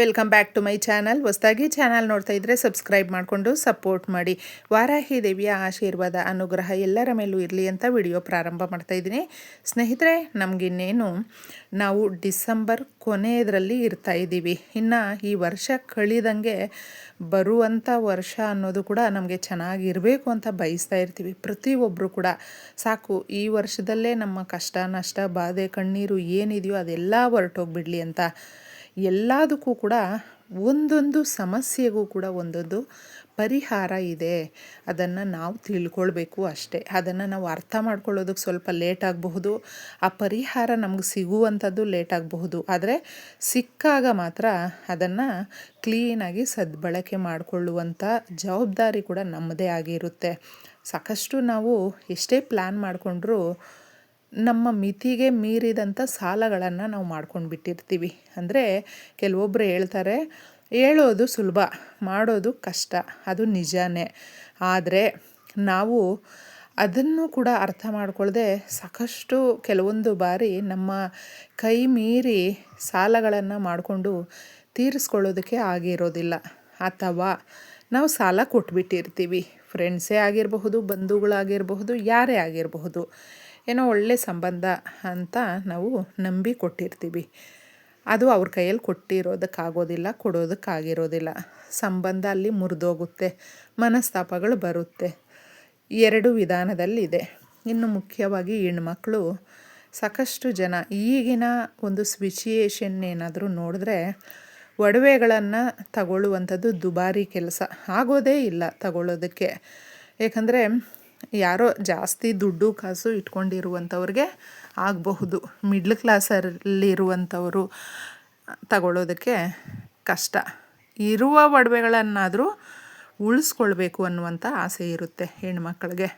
Welcome back to my channel ಹೊಸದಾಗಿ channel ನೋಡ್ತಾ ಇದ್ರೆ ಸಬ್ಸ್ಕ್ರೈಬ್ ಮಾಡಿಕೊಂಡು ಸಪೋರ್ಟ್ ಮಾಡಿ. ವಾರಾಹಿ ದೇವಿಯ ಆಶೀರ್ವಾದ, ಅನುಗ್ರಹ ಎಲ್ಲರ ಮೇಲೂ ಇರಲಿ ಅಂತ ವಿಡಿಯೋ ಪ್ರಾರಂಭ ಮಾಡ್ತಾ ಇದ್ದೀನಿ. ಸ್ನೇಹಿತರೆ, ನಮಗಿನ್ನೇನು, ನಾವು ಡಿಸೆಂಬರ್ ಕೊನೆಯದರಲ್ಲಿ ಇರ್ತಾ ಇದ್ದೀವಿ. ಇನ್ನು ಈ ವರ್ಷ ಕಳಿದಂಗೆ ಬರುವಂಥ ವರ್ಷ ಅನ್ನೋದು ಕೂಡ ನಮಗೆ ಚೆನ್ನಾಗಿರಬೇಕು ಅಂತ ಬಯಸ್ತಾ ಇರ್ತೀವಿ. ಪ್ರತಿಯೊಬ್ಬರು ಕೂಡ. ಸಾಕು, ಈ ವರ್ಷದಲ್ಲೇ ನಮ್ಮ ಕಷ್ಟ, ನಷ್ಟ, ಬಾಧೆ, ಕಣ್ಣೀರು ಏನಿದೆಯೋ ಅದೆಲ್ಲ ಹೊರಟೋಗ್ಬಿಡಲಿ ಅಂತ. ಎಲ್ಲದಕ್ಕೂ ಕೂಡ ಒಂದೊಂದು ಸಮಸ್ಯೆಗೂ ಕೂಡ ಒಂದೊಂದು ಪರಿಹಾರ ಇದೆ. ಅದನ್ನು ನಾವು ತಿಳ್ಕೊಳ್ಬೇಕು ಅಷ್ಟೇ. ಅದನ್ನು ನಾವು ಅರ್ಥ ಮಾಡ್ಕೊಳ್ಳೋದಕ್ಕೆ ಸ್ವಲ್ಪ ಲೇಟ್ ಆಗಬಹುದು. ಆ ಪರಿಹಾರ ನಮ್ಗೆ ಸಿಗುವಂಥದ್ದು ಲೇಟ್ ಆಗಬಹುದು. ಆದರೆ ಸಿಕ್ಕಾಗ ಮಾತ್ರ ಅದನ್ನು ಕ್ಲೀನಾಗಿ ಸದ್ಬಳಕೆ ಮಾಡಿಕೊಳ್ಳುವಂಥ ಜವಾಬ್ದಾರಿ ಕೂಡ ನಮ್ಮದೇ ಆಗಿರುತ್ತೆ. ಸಾಕಷ್ಟು ನಾವು ಎಷ್ಟೇ ಪ್ಲ್ಯಾನ್ ಮಾಡಿಕೊಂಡ್ರೂ ನಮ್ಮ ಮಿತಿಗೆ ಮೀರಿದಂಥ ಸಾಲಗಳನ್ನು ನಾವು ಮಾಡ್ಕೊಂಡು ಬಿಟ್ಟಿರ್ತೀವಿ. ಅಂದರೆ ಕೆಲವೊಬ್ಬರು ಹೇಳ್ತಾರೆ, ಹೇಳೋದು ಸುಲಭ, ಮಾಡೋದು ಕಷ್ಟ, ಅದು ನಿಜಾನೇ. ಆದರೆ ನಾವು ಅದನ್ನು ಕೂಡ ಅರ್ಥ ಮಾಡ್ಕೊಳ್ಳದೆ ಸಾಕಷ್ಟು ಕೆಲವೊಂದು ಬಾರಿ ನಮ್ಮ ಕೈ ಮೀರಿ ಸಾಲಗಳನ್ನು ಮಾಡಿಕೊಂಡು ತೀರಿಸ್ಕೊಳ್ಳೋದಕ್ಕೆ ಆಗಿರೋದಿಲ್ಲ. ಅಥವಾ ನಾವು ಸಾಲ ಕೊಟ್ಬಿಟ್ಟಿರ್ತೀವಿ. ಫ್ರೆಂಡ್ಸೇ ಆಗಿರಬಹುದು, ಬಂಧುಗಳಾಗಿರಬಹುದು, ಯಾರೇ ಆಗಿರಬಹುದು. ಏನೋ ಒಳ್ಳೆ ಸಂಬಂಧ ಅಂತ ನಾವು ನಂಬಿ ಕೊಟ್ಟಿರ್ತೀವಿ ಅದು ಅವ್ರ ಕೈಯಲ್ಲಿ ಕೊಟ್ಟಿರೋದಕ್ಕಾಗೋದಿಲ್ಲ, ಕೊಡೋದಕ್ಕಾಗಿರೋದಿಲ್ಲ. ಸಂಬಂಧ ಅಲ್ಲಿ ಮುರಿದೋಗುತ್ತೆ, ಮನಸ್ತಾಪಗಳು ಬರುತ್ತೆ. ಎರಡು ವಿಧಾನದಲ್ಲಿದೆ. ಇನ್ನು ಮುಖ್ಯವಾಗಿ ಹೆಣ್ಮಕ್ಳು, ಸಾಕಷ್ಟು ಜನ ಈಗಿನ ಒಂದು ಸಿಚುಯೇಷನ್ ಏನಾದರೂ ನೋಡಿದ್ರೆ ಒಡವೆಗಳನ್ನು ತಗೊಳ್ಳುವಂಥದ್ದು ದುಬಾರಿ ಕೆಲಸ. ಆಗೋದೇ ಇಲ್ಲ ತಗೊಳ್ಳೋದಕ್ಕೆ. ಏಕೆಂದರೆ ಯಾರೋ ಜಾಸ್ತಿ ದುಡ್ಡು ಕಾಸು ಇಟ್ಕೊಂಡಿರುವಂಥವ್ರಿಗೆ ಆಗಬಹುದು. ಮಿಡ್ಲ್ ಕ್ಲಾಸಲ್ಲಿರುವಂಥವರು ತಗೊಳ್ಳೋದಕ್ಕೆ ಕಷ್ಟ. ಇರುವ ಒಡವೆಗಳನ್ನಾದರೂ ಉಳಿಸ್ಕೊಳ್ಬೇಕು ಅನ್ನುವಂಥ ಆಸೆ ಇರುತ್ತೆ ಹೆಣ್ಮಕ್ಳಿಗೆ.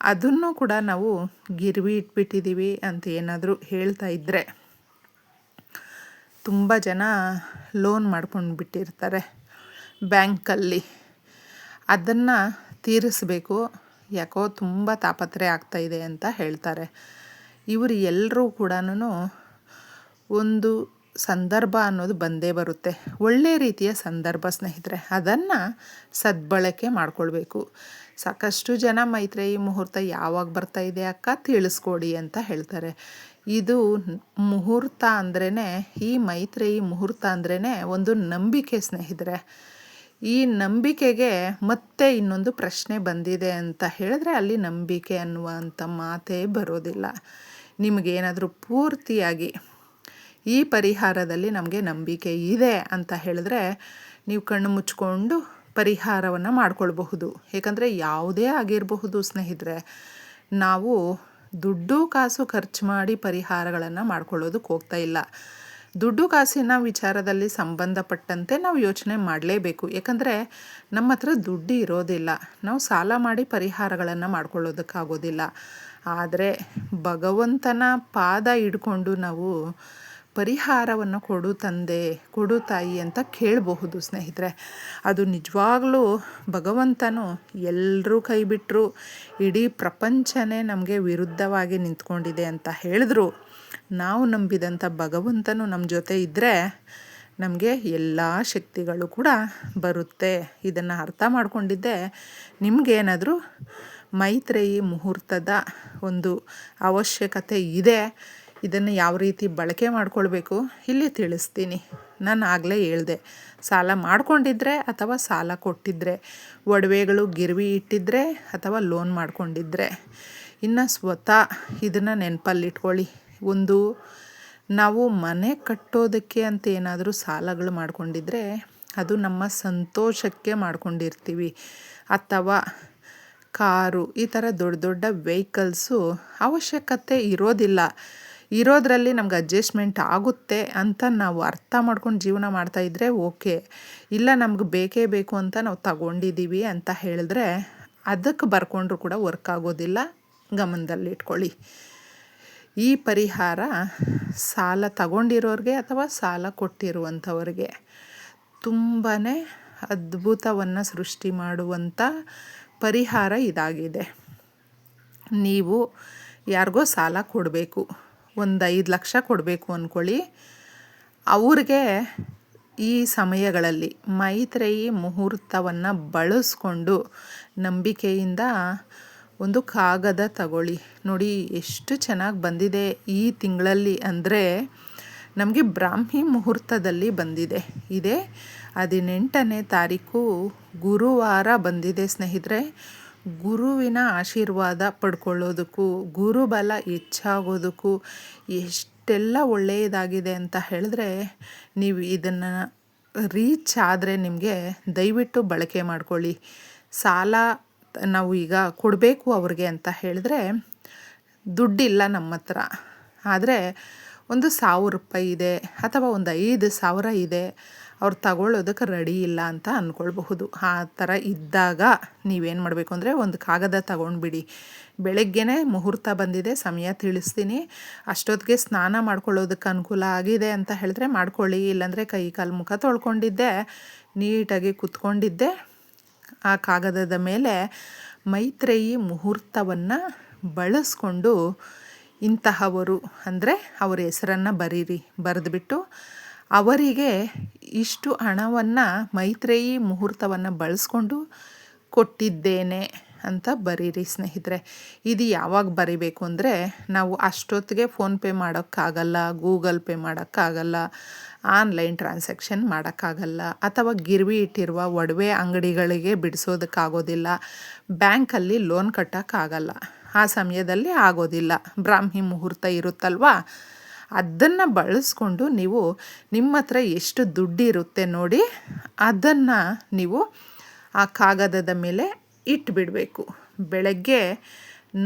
ಅದನ್ನು ಕೂಡ ನಾವು ಗಿರ್ವಿ ಇಟ್ಬಿಟ್ಟಿದ್ದೀವಿ ಅಂತ ಏನಾದರೂ ಹೇಳ್ತಾ ಇದ್ದರೆ ತುಂಬ ಜನ ಲೋನ್ ಮಾಡ್ಕೊಂಡು ಬಿಟ್ಟಿರ್ತಾರೆ ಬ್ಯಾಂಕಲ್ಲಿ. ಅದನ್ನು ತೀರಿಸಬೇಕು. ಯಾಕೋ ತುಂಬ ತಾಪತ್ರೆ ಇದೆ ಅಂತ ಹೇಳ್ತಾರೆ. ಇವರು ಎಲ್ಲರೂ ಕೂಡ ಒಂದು ಸಂದರ್ಭ ಅನ್ನೋದು ಬಂದೇ ಬರುತ್ತೆ. ಒಳ್ಳೆಯ ರೀತಿಯ ಸಂದರ್ಭ ಸ್ನೇಹಿತರೆ, ಅದನ್ನು ಸದ್ಬಳಕೆ ಮಾಡಿಕೊಳ್ಬೇಕು. ಸಾಕಷ್ಟು ಜನ ಮೈತ್ರೇಯಿ ಮುಹೂರ್ತ ಯಾವಾಗ ಬರ್ತಾ ಇದೆ ಅಕ್ಕ ತಿಳಿಸ್ಕೊಡಿ ಅಂತ ಹೇಳ್ತಾರೆ. ಇದು ಮುಹೂರ್ತ ಅಂದ್ರೇ ಈ ಮೈತ್ರೇಯಿ ಮುಹೂರ್ತ ಅಂದ್ರೇ ಒಂದು ನಂಬಿಕೆ ಸ್ನೇಹಿತರೆ. ಈ ನಂಬಿಕೆಗೆ ಮತ್ತೆ ಇನ್ನೊಂದು ಪ್ರಶ್ನೆ ಬಂದಿದೆ ಅಂತ ಹೇಳಿದ್ರೆ ಅಲ್ಲಿ ನಂಬಿಕೆ ಅನ್ನುವಂಥ ಮಾತೇ ಬರೋದಿಲ್ಲ. ನಿಮಗೇನಾದರೂ ಪೂರ್ತಿಯಾಗಿ ಈ ಪರಿಹಾರದಲ್ಲಿ ನಮಗೆ ನಂಬಿಕೆ ಇದೆ ಅಂತ ಹೇಳಿದ್ರೆ ನೀವು ಕಣ್ಣು ಮುಚ್ಕೊಂಡು ಪರಿಹಾರವನ್ನು ಮಾಡ್ಕೊಳ್ಬಹುದು. ಏಕೆಂದರೆ ಯಾವುದೇ ಆಗಿರಬಹುದು ಸ್ನೇಹಿತರೆ. ನಾವು ದುಡ್ಡು ಕಾಸು ಖರ್ಚು ಮಾಡಿ ಪರಿಹಾರಗಳನ್ನು ಮಾಡ್ಕೊಳ್ಳೋದಕ್ಕೆ ಹೋಗ್ತಾ ಇಲ್ಲ. ದುಡ್ಡು ಕಾಸಿನ ವಿಚಾರದಲ್ಲಿ ಸಂಬಂಧಪಟ್ಟಂತೆ ನಾವು ಯೋಚನೆ ಮಾಡಲೇಬೇಕು. ಯಾಕಂದರೆ ನಮ್ಮ ಹತ್ರ ದುಡ್ಡು ಇರೋದಿಲ್ಲ. ನಾವು ಸಾಲ ಮಾಡಿ ಪರಿಹಾರಗಳನ್ನು ಮಾಡ್ಕೊಳ್ಳೋದಕ್ಕಾಗೋದಿಲ್ಲ. ಆದರೆ ಭಗವಂತನ ಪಾದ ಹಿಡ್ಕೊಂಡು ನಾವು ಪರಿಹಾರವನ್ನು ಕೊಡು ತಂದೆ, ಕೊಡು ತಾಯಿ ಅಂತ ಕೇಳಬಹುದು ಸ್ನೇಹಿತರೆ. ಅದು ನಿಜವಾಗ್ಲೂ ಭಗವಂತನು ಎಲ್ಲರೂ ಕೈ ಬಿಟ್ಟರು ಇಡೀ ಪ್ರಪಂಚನೇ ನಮಗೆ ವಿರುದ್ಧವಾಗಿ ನಿಂತ್ಕೊಂಡಿದೆ ಅಂತ ಹೇಳಿದ್ರು. ನಾವು ನಂಬಿದಂಥ ಭಗವಂತನು ನಮ್ಮ ಜೊತೆ ಇದ್ದರೆ ನಮಗೆ ಎಲ್ಲ ಶಕ್ತಿಗಳು ಕೂಡ ಬರುತ್ತೆ. ಇದನ್ನು ಅರ್ಥ ಮಾಡಿಕೊಂಡಿದ್ದೆ. ನಿಮಗೇನಾದರೂ ಮೈತ್ರೇಯಿ ಮುಹೂರ್ತದ ಒಂದು ಅವಶ್ಯಕತೆ ಇದೆ, ಇದನ್ನು ಯಾವ ರೀತಿ ಬಳಕೆ ಮಾಡಿಕೊಳ್ಬೇಕು ಇಲ್ಲಿ ತಿಳಿಸ್ತೀನಿ. ನಾನು ಆಗಲೇ ಹೇಳಿದೆ, ಸಾಲ ಮಾಡಿಕೊಂಡಿದ್ರೆ ಅಥವಾ ಸಾಲ ಕೊಟ್ಟಿದ್ದರೆ ಒಡವೆಗಳು ಗಿರ್ವಿ ಇಟ್ಟಿದ್ರೆ ಅಥವಾ ಲೋನ್ ಮಾಡಿಕೊಂಡಿದ್ರೆ, ಇನ್ನು ಸ್ವತಃ ಇದನ್ನು ನೆನಪಲ್ಲಿಟ್ಕೊಳ್ಳಿ ಒಂದು ನಾವು ಮನೆ ಕಟ್ಟೋದಕ್ಕೆ ಅಂತ ಏನಾದರೂ ಸಾಲಗಳು ಮಾಡಿಕೊಂಡಿದ್ರೆ ಅದು ನಮ್ಮ ಸಂತೋಷಕ್ಕೆ ಮಾಡ್ಕೊಂಡಿರ್ತೀವಿ. ಅಥವಾ ಕಾರು, ಈ ಥರ ದೊಡ್ಡ ದೊಡ್ಡ ವೆಹಿಕಲ್ಸು ಅವಶ್ಯಕತೆ ಇರೋದಿಲ್ಲ. ಇರೋದರಲ್ಲಿ ನಮ್ಗೆ ಅಡ್ಜಸ್ಟ್ಮೆಂಟ್ ಆಗುತ್ತೆ ಅಂತ ನಾವು ಅರ್ಥ ಮಾಡ್ಕೊಂಡು ಜೀವನ ಮಾಡ್ತಾಯಿದ್ರೆ ಓಕೆ. ಇಲ್ಲ ನಮ್ಗೆ ಬೇಕೇ ಬೇಕು ಅಂತ ನಾವು ತಗೊಂಡಿದ್ದೀವಿ ಅಂತ ಹೇಳಿದ್ರೆ ಅದಕ್ಕೆ ಬರ್ಕೊಂಡ್ರು ಕೂಡ ವರ್ಕ್ ಆಗೋದಿಲ್ಲ. ಗಮನದಲ್ಲಿ ಇಟ್ಕೊಳ್ಳಿ ಈ ಪರಿಹಾರ ಸಾಲ ತಗೊಂಡಿರೋರಿಗೆ ಅಥವಾ ಸಾಲ ಕೊಟ್ಟಿರುವಂಥವ್ರಿಗೆ. ತುಂಬಾ ಅದ್ಭುತವನ್ನು ಸೃಷ್ಟಿ ಮಾಡುವಂಥ ಪರಿಹಾರ ಇದಾಗಿದೆ. ನೀವು ಯಾರಿಗೋ ಸಾಲ ಕೊಡಬೇಕು, ಒಂದು ಐದು ಲಕ್ಷ ಕೊಡಬೇಕು ಅಂದ್ಕೊಳ್ಳಿ ಅವ್ರಿಗೆ ಈ ಸಮಯಗಳಲ್ಲಿ ಮೈತ್ರೇಯಿ ಮುಹೂರ್ತವನ್ನು ಬಳಸ್ಕೊಂಡು ನಂಬಿಕೆಯಿಂದ ಒಂದು ಕಾಗದ ತಗೊಳ್ಳಿ. ನೋಡಿ, ಎಷ್ಟು ಚೆನ್ನಾಗಿ ಬಂದಿದೆ ಈ ತಿಂಗಳಲ್ಲಿ ಅಂದರೆ ನಮಗೆ ಬ್ರಾಹ್ಮಿ ಮುಹೂರ್ತದಲ್ಲಿ ಬಂದಿದೆ. ಇದೇ ಹದಿನೆಂಟನೇ ತಾರೀಕು ಗುರುವಾರ ಬಂದಿದೆ ಸ್ನೇಹಿತರೆ. ಗುರುವಿನ ಆಶೀರ್ವಾದ ಪಡ್ಕೊಳ್ಳೋದಕ್ಕೂ, ಗುರುಬಲ ಹೆಚ್ಚಾಗೋದಕ್ಕೂ ಎಷ್ಟೆಲ್ಲ ಒಳ್ಳೆಯದಾಗಿದೆ ಅಂತ ಹೇಳಿದ್ರೆ, ನೀವು ಇದನ್ನು ರೀಚ್ ಆದರೆ ನಿಮಗೆ ದಯವಿಟ್ಟು ಬಳಕೆ ಮಾಡ್ಕೊಳ್ಳಿ. ಸಾಲ ನಾವು ಈಗ ಕೊಡಬೇಕು ಅವ್ರಿಗೆ ಅಂತ ಹೇಳಿದ್ರೆ ದುಡ್ಡಿಲ್ಲ ನಮ್ಮ ಹತ್ರ. ಆದರೆ ಒಂದು ಸಾವಿರ ರೂಪಾಯಿ ಇದೆ ಅಥವಾ ಒಂದು ಐದು ಸಾವಿರ ಇದೆ, ಅವ್ರು ತಗೊಳ್ಳೋದಕ್ಕೆ ರೆಡಿ ಇಲ್ಲ ಅಂತ ಅಂದ್ಕೊಳ್ಬಹುದು ಆ ಥರ ಇದ್ದಾಗ ನೀವೇನು ಮಾಡಬೇಕು ಅಂದರೆ ಒಂದು ಕಾಗದ ತಗೊಂಡ್ಬಿಡಿ. ಬೆಳಗ್ಗೆನೇ ಮುಹೂರ್ತ ಬಂದಿದೆ, ಸಮಯ ತಿಳಿಸ್ತೀನಿ. ಅಷ್ಟೊತ್ತಿಗೆ ಸ್ನಾನ ಮಾಡ್ಕೊಳ್ಳೋದಕ್ಕೆ ಅನುಕೂಲ ಆಗಿದೆ ಅಂತ ಹೇಳಿದ್ರೆ ಮಾಡ್ಕೊಳ್ಳಿ, ಇಲ್ಲಾಂದರೆ ಕೈ ಕಾಲು ಮುಖ ತೊಳ್ಕೊಂಡಿದ್ದೆ, ನೀಟಾಗಿ ಕುತ್ಕೊಂಡಿದ್ದೆ ಆ ಕಾಗದದ ಮೇಲೆ ಮೈತ್ರೇಯಿ ಮುಹೂರ್ತವನ್ನು ಬಳಸ್ಕೊಂಡು ಇಂತಹವರು, ಅಂದರೆ ಅವರ ಹೆಸರನ್ನು ಬರೀರಿ, ಬರೆದುಬಿಟ್ಟು ಅವರಿಗೆ ಇಷ್ಟು ಹಣವನ್ನು ಮೈತ್ರೇಯಿ ಮುಹೂರ್ತವನ್ನು ಬಳಸ್ಕೊಂಡು ಕೊಟ್ಟಿದ್ದೇನೆ. ಅಂತ ಬರೀರಿ ಸ್ನೇಹಿತರೆ. ಇದು ಯಾವಾಗ ಬರಿಬೇಕು ಅಂದರೆ ನಾವು ಅಷ್ಟೊತ್ತಿಗೆ ಫೋನ್ಪೇ ಮಾಡೋಕ್ಕಾಗಲ್ಲ, ಗೂಗಲ್ ಪೇ ಮಾಡೋಕ್ಕಾಗಲ್ಲ, ಆನ್ಲೈನ್ ಟ್ರಾನ್ಸಾಕ್ಷನ್ ಮಾಡೋಕ್ಕಾಗಲ್ಲ, ಅಥವಾ ಗಿರ್ವಿ ಇಟ್ಟಿರುವ ಒಡವೆ ಅಂಗಡಿಗಳಿಗೆ ಬಿಡಿಸೋದಕ್ಕಾಗೋದಿಲ್ಲ, ಬ್ಯಾಂಕಲ್ಲಿ ಲೋನ್ ಕಟ್ಟೋಕ್ಕಾಗಲ್ಲ, ಆ ಸಮಯದಲ್ಲಿ ಆಗೋದಿಲ್ಲ, ಬ್ರಾಹ್ಮಿ ಮುಹೂರ್ತ ಇರುತ್ತಲ್ವಾ? ಅದನ್ನು ಬಳಸ್ಕೊಂಡು ನೀವು ನಿಮ್ಮ ಹತ್ರ ಎಷ್ಟು ದುಡ್ಡಿರುತ್ತೆ ನೋಡಿ, ಅದನ್ನು ನೀವು ಆ ಕಾಗದದ ಮೇಲೆ ಇಟ್ಬಿಡಬೇಕು. ಬೆಳಗ್ಗೆ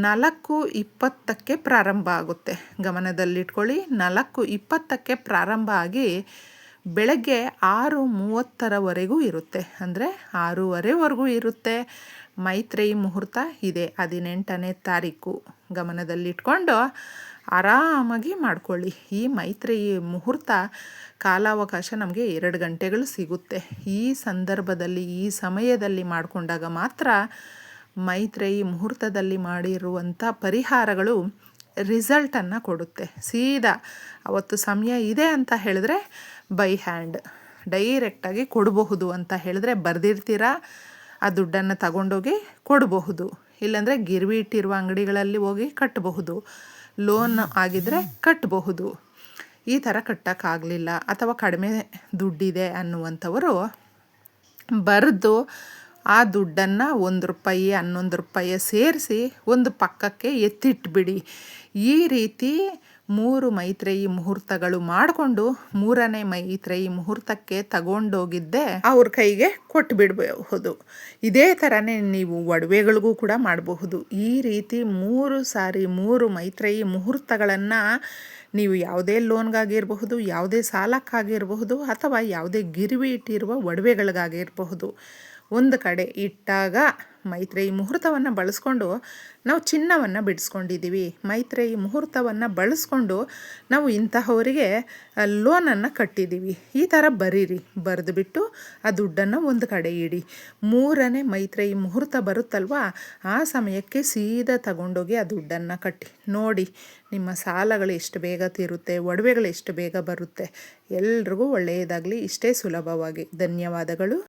ನಾಲ್ಕು ಇಪ್ಪತ್ತಕ್ಕೆ ಪ್ರಾರಂಭ ಆಗುತ್ತೆ. ಗಮನದಲ್ಲಿಟ್ಕೊಳ್ಳಿ, ನಾಲ್ಕು ಇಪ್ಪತ್ತಕ್ಕೆ ಪ್ರಾರಂಭ ಆಗಿ ಬೆಳಗ್ಗೆ ಆರು ಮೂವತ್ತರವರೆಗೂ ಇರುತ್ತೆ. ಅಂದರೆ ಆರೂವರೆವರೆಗೂ ಇರುತ್ತೆ. ಮೈತ್ರಿ ಮುಹೂರ್ತ ಇದೆ ಹದಿನೆಂಟನೇ ತಾರೀಕು. ಗಮನದಲ್ಲಿಟ್ಕೊಂಡು ಆರಾಮಾಗಿ ಮಾಡ್ಕೊಳ್ಳಿ. ಈ ಮೈತ್ರಿ ಮುಹೂರ್ತ ಕಾಲಾವಕಾಶ ನಮಗೆ ಎರಡು ಗಂಟೆಗಳು ಸಿಗುತ್ತೆ. ಈ ಸಂದರ್ಭದಲ್ಲಿ, ಈ ಸಮಯದಲ್ಲಿ ಮಾಡಿಕೊಂಡಾಗ ಮಾತ್ರ ಮೈತ್ರೇಯಿ ಮುಹೂರ್ತದಲ್ಲಿ ಮಾಡಿರುವಂಥ ಪರಿಹಾರಗಳು ರಿಸಲ್ಟನ್ನು ಕೊಡುತ್ತೆ. ಸೀದಾ ಅವತ್ತು ಸಮಯ ಇದೆ ಅಂತ ಹೇಳಿದ್ರೆ ಬೈ ಹ್ಯಾಂಡ್ ಡೈರೆಕ್ಟಾಗಿ ಕೊಡಬಹುದು ಅಂತ ಹೇಳಿದ್ರೆ ಬರೆದಿರ್ತೀರಾ? ಆ ದುಡ್ಡನ್ನು ತಗೊಂಡೋಗಿ ಕೊಡಬಹುದು. ಇಲ್ಲಾಂದರೆ ಗಿರ್ವಿ ಇಟ್ಟಿರುವ ಅಂಗಡಿಗಳಲ್ಲಿ ಹೋಗಿ ಕಟ್ಟಬಹುದು ಲೋನ್ ಆಗಿದ್ದರೆ ಕಟ್ಟಬಹುದು ಈ ಥರ ಕಟ್ಟೋಕ್ಕಾಗಲಿಲ್ಲ. ಅಥವಾ ಕಡಿಮೆ ದುಡ್ಡಿದೆ ಅನ್ನುವಂಥವರು ಬರೆದು ಆ ದುಡ್ಡನ್ನು ಒಂದು ರೂಪಾಯಿ, ಹನ್ನೊಂದು ರೂಪಾಯಿ ಸೇರಿಸಿ ಒಂದು ಪಕ್ಕಕ್ಕೆ ಎತ್ತಿಟ್ಬಿಡಿ. ಈ ರೀತಿ ಮೂರು ಮೈತ್ರೇಯಿ ಮುಹೂರ್ತಗಳು ಮಾಡಿಕೊಂಡು ಮೂರನೇ ಮೈತ್ರೇಯಿ ಮುಹೂರ್ತಕ್ಕೆ ತಗೊಂಡೋಗಿದ್ದೆ, ಅವ್ರ ಕೈಗೆ ಕೊಟ್ಟು ಬಿಡಬಹುದು ಇದೇ ಥರನೇ ನೀವು ಒಡವೆಗಳಿಗೂ ಕೂಡ ಮಾಡಬಹುದು. ಈ ರೀತಿ ಮೂರು ಸಾರಿ ಮೂರು ಮೈತ್ರೇಯಿ ಮುಹೂರ್ತಗಳನ್ನು ನೀವು ಯಾವುದೇ ಲೋನ್ಗಾಗಿರಬಹುದು, ಯಾವುದೇ ಸಾಲಕ್ಕಾಗಿರಬಹುದು ಅಥವಾ ಯಾವುದೇ ಗಿರಿವಿ ಇಟ್ಟಿರುವ ಒಡವೆಗಳಿಗಾಗಿರಬಹುದು. ಒಂದು ಕಡೆ ಇಟ್ಟಾಗ ಮೈತ್ರೇಯಿ ಮುಹೂರ್ತವನ್ನು ಬಳಸ್ಕೊಂಡು ನಾವು ಚಿನ್ನವನ್ನು ಬಿಡಿಸ್ಕೊಂಡಿದ್ದೀವಿ ಮೈತ್ರೇಯಿ ಮುಹೂರ್ತವನ್ನು ಬಳಸ್ಕೊಂಡು ನಾವು ಇಂತಹವರಿಗೆ ಲೋನನ್ನು ಕಟ್ಟಿದ್ದೀವಿ ಈ ಥರ ಬರೀರಿ. ಬರೆದುಬಿಟ್ಟು ಆ ದುಡ್ಡನ್ನು ಒಂದು ಕಡೆ ಇಡಿ. ಮೂರನೇ ಮೈತ್ರೇಯಿ ಮುಹೂರ್ತ ಬರುತ್ತಲ್ವಾ? ಆ ಸಮಯಕ್ಕೆ ಸೀದಾ ತಗೊಂಡೋಗಿ ಆ ದುಡ್ಡನ್ನು ಕಟ್ಟಿ. ನೋಡಿ, ನಿಮ್ಮ ಸಾಲಗಳು ಎಷ್ಟು ಬೇಗ ತೀರುತ್ತೆ? ಒಡವೆಗಳು ಎಷ್ಟು ಬೇಗ ಬರುತ್ತೆ? ಎಲ್ರಿಗೂ ಒಳ್ಳೆಯದಾಗಲಿ. ಇಷ್ಟೇ ಸುಲಭವಾಗಿ. ಧನ್ಯವಾದಗಳು.